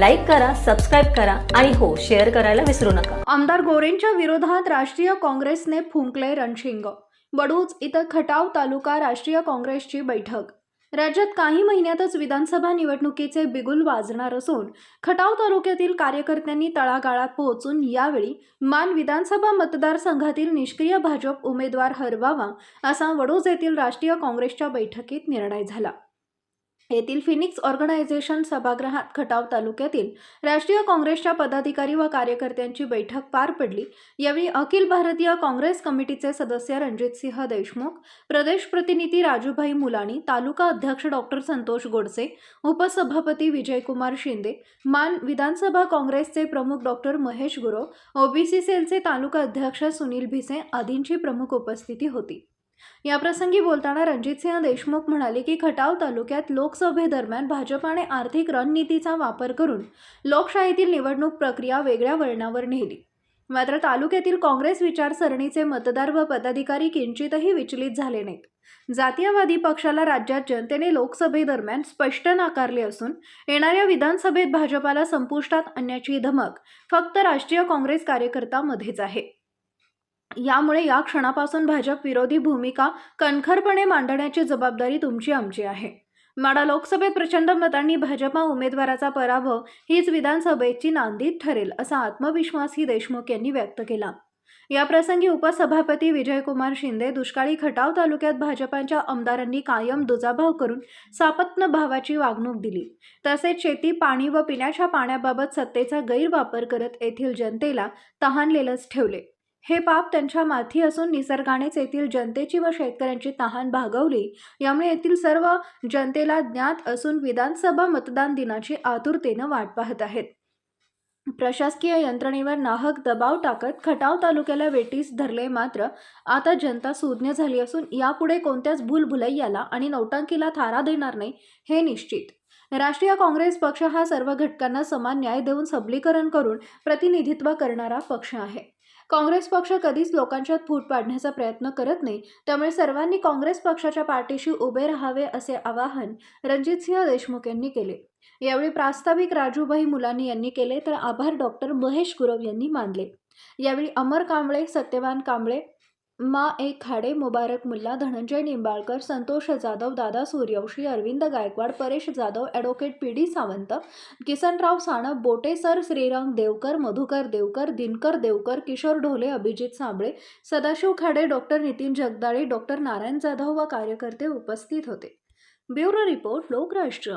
Like करा subscribe करा आणि हो शेअर करायला विसरू नका. आमदार गोरेंच्या विरोधात राष्ट्रीय काँग्रेसने फुंकले रणशिंग. बडूज इथं खटाव तालुका राष्ट्रीय काँग्रेसची बैठक. राज्यात काही महिन्यातच विधानसभा निवडणुकीचे बिगुल वाजणार असून खटाव तालुक्यातील कार्यकर्त्यांनी तळागाळात पोहोचून यावेळी मान विधानसभा मतदारसंघातील निष्क्रिय भाजप उमेदवार हरवावा असा वडोज येथील राष्ट्रीय काँग्रेसच्या बैठकीत निर्णय झाला. येथील फिनिक्स ऑर्गनायझेशन सभागृहात खटाव तालुक्यातील राष्ट्रीय काँग्रेसच्या पदाधिकारी व कार्यकर्त्यांची बैठक पार पडली. यावेळी अखिल भारतीय काँग्रेस कमिटीचे सदस्य रणजितसिंह देशमुख प्रदेश प्रतिनिधी राजूभाई मुलाणी तालुका अध्यक्ष डॉक्टर संतोष गोडसे उपसभापती विजयकुमार शिंदे मान विधानसभा काँग्रेसचे प्रमुख डॉक्टर महेश गुरव ओबीसी सेलचे तालुका अध्यक्ष सुनील भिसे आदींची प्रमुख उपस्थिती होती. याप्रसंगी बोलताना रणजितसिंह देशमुख म्हणाले की खटाव तालुक्यात लोकसभेदरम्यान भाजपाने आर्थिक रणनीतीचा वापर करून लोकशाहीतील निवडणूक प्रक्रिया वेगळ्या वळणावर नेली. मात्र तालुक्यातील काँग्रेस विचारसरणीचे मतदार व पदाधिकारी किंचितही विचलित झाले नाहीत. जातीयवादी पक्षाला राज्यात जनतेने लोकसभेदरम्यान स्पष्ट नाकारले असून येणाऱ्या विधानसभेत भाजपाला संपुष्टात आणण्याची धमक फक्त राष्ट्रीय काँग्रेस कार्यकर्त्यामध्येच आहे. यामुळे या क्षणापासून भाजप विरोधी भूमिका कणखरपणे मांडण्याची जबाबदारी तुमची आमची आहे. माडा लोकसभेत प्रचंड मतांनी भाजपा उमेदवाराचा पराभव हीच विधानसभेची नांदीत ठरेल असा आत्मविश्वासही देशमुख यांनी व्यक्त केला. याप्रसंगी उपसभापती विजयकुमार शिंदे दुष्काळी खटाव तालुक्यात भाजपाच्या आमदारांनी कायम दुजाभाव करून सापत्न भावाची वागणूक दिली. तसेच शेती पाणी व पिण्याच्या पाण्याबाबत सत्तेचा गैरवापर करत येथील जनतेला तहानलेलंच ठेवले. हे पाप त्यांच्या माथी असून निसर्गानेच येथील जनतेची व शेतकऱ्यांची तहान भागवली. यामुळे येथील सर्व जनतेला ज्ञात असून विधानसभा मतदान दिनाची आतुरतेनं वाट पाहत आहेत. प्रशासकीय यंत्रणेवर नाहक दबाव टाकत खटाव तालुक्याला वेटीस धरले मात्र आता जनता सुज्ञ झाली असून यापुढे कोणत्याच भूलभुलैयाला आणि नौटंकीला थारा देणार नाही हे निश्चित. राष्ट्रीय काँग्रेस पक्ष हा सर्व घटकांना समान न्याय देऊन सबलीकरण करून प्रतिनिधित्व करणारा पक्ष आहे. काँग्रेस पक्ष कधीच लोकांच्यात फूट पाडण्याचा प्रयत्न करत नाही. त्यामुळे सर्वांनी काँग्रेस पक्षाच्या पाठीशी उभे राहावे असे आवाहन रणजितसिंह देशमुख यांनी केले. यावेळी प्रास्ताविक राजूभाई मुलानी यांनी केले तर आभार डॉक्टर महेश गुरव यांनी मानले. यावेळी अमर कांबळे सत्यवान कांबळे मा ए खाडे मुबारक Mulla Dhananjay Nimbalkar Santosh Jadhav Dada Suryavanshi Arvind Gaikwad Paresh Jadhav advocate P D Sawant Kisanrao Sanap बोटेसर Shriram Deokar Madhukar Deokar Dinkar Deokar Kishor Dhole Abhijit Sambale Sadashiv Khade doctor Nitin Jagdale doctor Narayan Jadhav व कार्यकर्ते उपस्थित होते. Bureau report Lokrashtra.